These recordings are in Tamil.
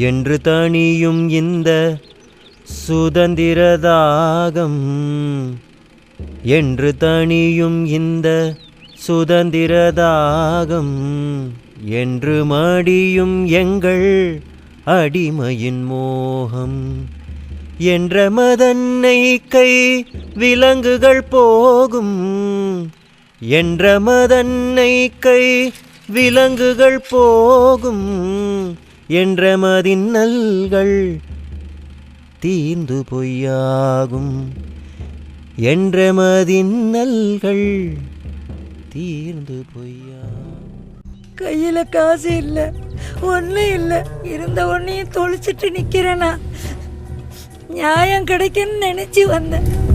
என்று தணியும் இந்த சுதந்திரதாகம். என்று தணியும் இந்த சுதந்திரதாகம். என்று மடியும் எங்கள் அடிமையின் மோகம். என்ற மதன்னை கை விலங்குகள் போகும். என்ற மதன்னை கை விலங்குகள் போகும். என்ற மதிநல்கள் தீந்து பொய்யாகும். என்ற மதிநல்கள் தீர்ந்து பொய்யாகும். கையில காசு இல்லை ஒன்றும் இல்லை இருந்த ஒன்னையும் தொழிச்சிட்டு நிக்கிறேனா. நியாயம் கிடைக்குன்னு நினைச்சு வந்தேன்.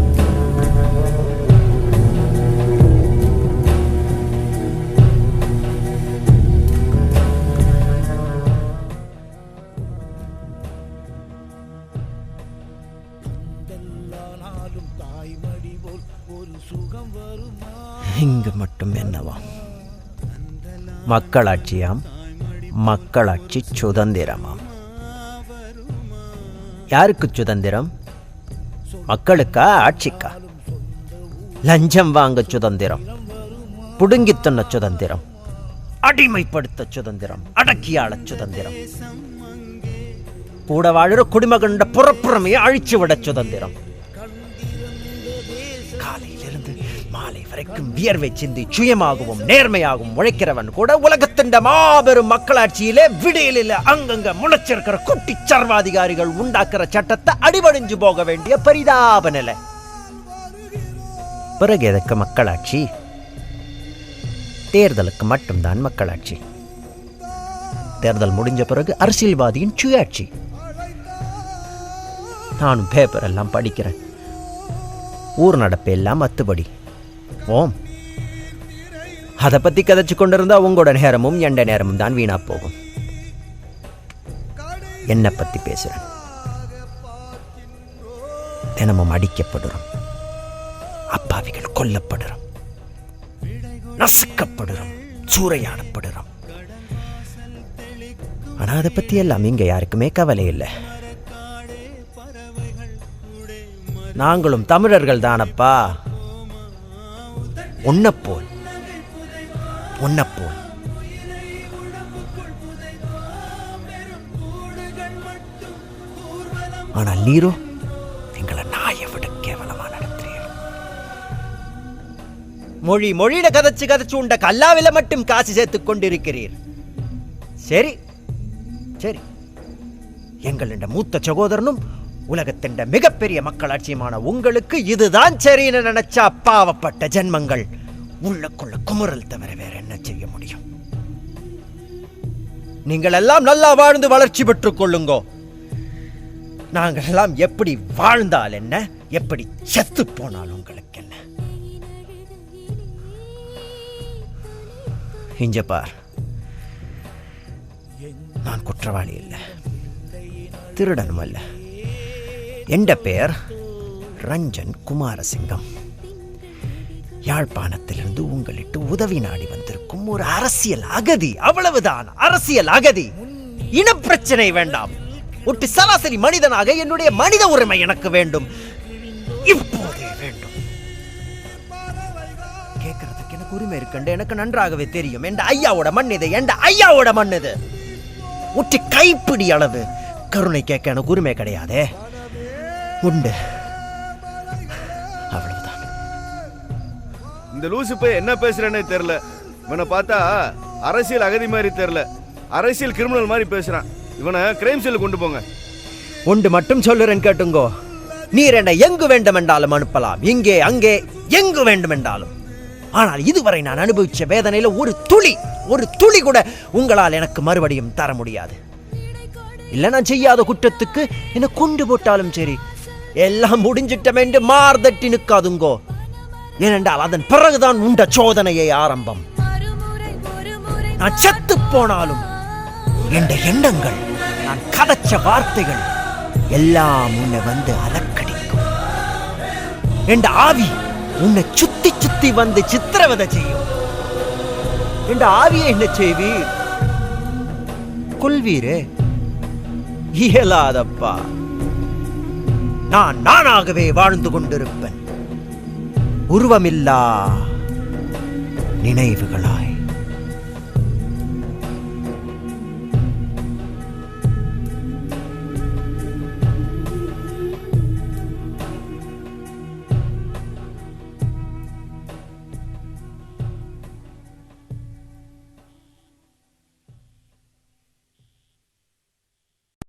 இங்கு மட்டும் என்னவா? மக்களாட்சியாம் மக்களாட்சி சுதந்திரமாம். யாருக்கு சுதந்திரம்? மக்களுக்கா ஆட்சிக்கா? லஞ்சம் வாங்க சுதந்திரம் புடுங்கி தின்ன சுதந்திரம் அடிமைப்படுத்த சுதந்திரம் அடக்கியாள சுதந்திரம். கூட வாழ்கிற குடிமகண்ட புறப்புறமையை அழிச்சு விட சுதந்திரம். மாலை வரைக்கும் வியர்வை சிந்தி சுயமாகவும் நேர்மையாகவும் உழைக்கிறவன் கூட உலகத்தின் மாபெரும் மக்களாட்சியிலே விடியலில் அங்கங்க முளைச்சிருக்கிற குட்டி சர்வாதிகாரிகள் உண்டாக்குற சட்டத்தை அடிவடைஞ்சு போக வேண்டிய பரிதாப நிலை. பிறகு எதற்கு மக்களாட்சி? தேர்தலுக்கு மட்டும்தான் மக்களாட்சி. தேர்தல் முடிஞ்ச பிறகு அரசியல்வாதியின் சுயாட்சி. நானும் பேப்பர் எல்லாம் படிக்கிறேன். ஊர் நடப்பு எல்லாம் அத்துபடி. ஓம் அதை பத்தி கதைச்சு கொண்டிருந்தா உங்களோட நேரமும் எண்ட நேரமும் தான் வீணா போகும். என்னை பத்தி பேசுறேன். தினமும் அடிக்கப்படுறோம் அப்பாவிகள் கொல்லப்படுறோம் நசுக்கப்படுறோம் சூறையாடப்படுறோம் ஆனா அதை பத்தி எல்லாம் இங்க யாருக்குமே கவலை இல்லை. நாங்களும் தமிழர்கள் தானப்பா. உன்னைப்போல் உன்னைப்போல். ஆனால் நீரோ எங்களை நாயை விட கேவலமா நடத்துறீர் மொழி மொழியிட கதைச்சு கதைச்சு உண்ட கல்லாவில மட்டும் காசு சேர்த்துக் கொண்டிருக்கிறீர். சரி சரி. எங்களின் மூத்த சகோதரனும் உலகத்தின் மிகப்பெரிய மக்களாட்சியமான உங்களுக்கு இதுதான் சரின்னு நினைச்சா பாவப்பட்ட ஜென்மங்கள். உள்ளக்குள்ள குமுறல் தவிர வேற என்ன செய்ய முடியும்? நீங்கள் எல்லாம் நல்லா வாழ்ந்து வளர்ச்சி பெற்றுக் கொள்ளுங்கோ. நாங்கள் எல்லாம் எப்படி வாழ்ந்தால் என்ன? எப்படி செத்து போனால் உங்களுக்கு என்ன? இங்க பார். நான் குற்றவாளி இல்லை. திருடனும் அல்ல. என்ற பெயர் ரஞ்சன் குமாரசிங்கம். யாழ்ப்பாணத்திலிருந்து உங்களிட்டு உதவி நாடி வந்திருக்கும் ஒரு அரசியல் அகதி. அவ்வளவுதான். அரசியல் அகதி. இனப்பிரச்சனை வேண்டாம். ஒட்டு சராசரி மனிதனாக என்னுடைய மனித உரிமை எனக்கு வேண்டும். இப்போதே வேண்டும். கேட்கறதுக்கு எனக்கு உரிமை இருக்குண்டு. எனக்கு நன்றாகவே தெரியும். என் ஐயாவோட மண் இது. என் ஐயாவோட மண் இது. ஒட்டி கைப்பிடி அளவு. கருணை கேட்க எனக்கு உரிமை கிடையாதே. உண்டு. அவ்வளவுதான். இந்த லூசு போய் என்ன பேசுறேன்னே தெரியல. இவனை பார்த்தா அரசியல் அகதி மாதிரி தெரியல. அரசியல் கிரிமினல் மாதிரி பேசுறான். இவனை கிரைம் செல்லு கொண்டு போங்க. ஒன்று மட்டும் சொல்லுறேன் கேட்டுங்கோ. நீர் என்னை எங்கு வேண்டுமென்றாலும் அனுப்பலாம். இங்கே அங்கே எங்கு வேண்டுமென்றாலும். ஆனால் இதுவரை நான் அனுபவிச்ச வேதனையில ஒரு துளி ஒரு துளி கூட உங்களால் எனக்கு மறுபடியும் தர முடியாது. இல்ல நான் செய்யாத குற்றத்துக்கு என்ன கொண்டு போட்டாலும் சரி. எல்லாம் முடிஞ்சிட்டம் என்று மார்தட்டி நிற்காதுங்கோ. ஏனென்றால் அதன் பிறகுதான் உண்ட சோதனையை ஆரம்பம். நான் செத்து போனாலும் என்ற எண்ணங்கள் நான் கதச்ச வார்த்தைகள் எல்லாம் உன்னை வந்து அலக்கடிக்கும். என்ற ஆவி உன்னை சுத்தி சுத்தி வந்து சித்திரவதை செய்யும். என்ற ஆவியை என்ன செய்வீர் கொள்வீரே இயலாதப்பா. நான் நானாகவே வாழ்ந்து கொண்டிருப்பேன். உருவமில்லா நினைவுகளாய்.